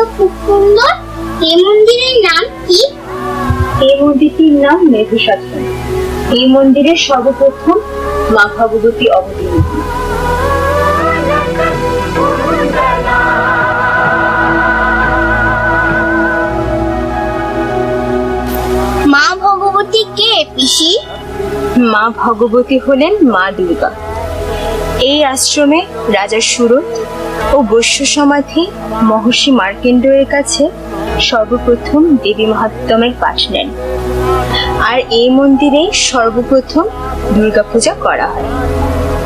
তো খুব সুন্দর। এই মন্দিরের নাম কি? এই মন্দিরটির নাম মেধুসাধন এই মন্দিরের সর্বপ্রথম মা ভগবতী অবতীর্ণ। মা ভগবতী কে পিসি? মা ভগবতী হলেন মা দুর্গা। এই আশ্রমে রাজা সুরত ও বৈশ্য সমাধি মহর্ষি মার্কেন্ডের কাছে সর্বপ্রথম দেবী মহাত্মের পাঠ নেন। আর এই মন্দিরে সর্বপ্রথম দুর্গাপূজা করা হয়।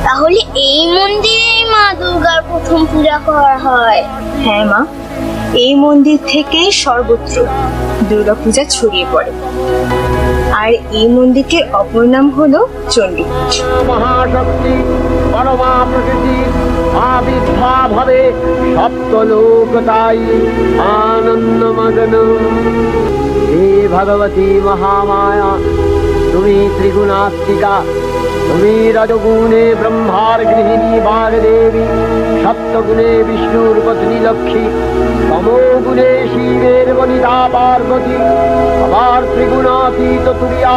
তাহলে এই মন্দিরেই মা দুর্গার প্রথম পূজা করা হয়। হ্যাঁ মা এই মন্দির থেকেই সর্বত্র দুর্গাপূজা ছড়িয়ে পড়ে। আর এই মন্দিরটির অপর নাম হলো চণ্ডীপীঠ। মহাশক্তি পরমা প্রকৃতি আবির্ভাবে সপ্তলোকতাই আনন্দ মগন হে ভগবতী মহামায়া, তুমি ত্রিগুণাত্মিকা, তুমি রজগুণে ব্রহ্মার গৃহিণী বাগদেবী সপ্তগুণে বিষ্ণুর পত্নী লক্ষ্মী, তমোগুণে শিবের বনিতা গতি আবার ত্রিগুণাতীত তুরিয়া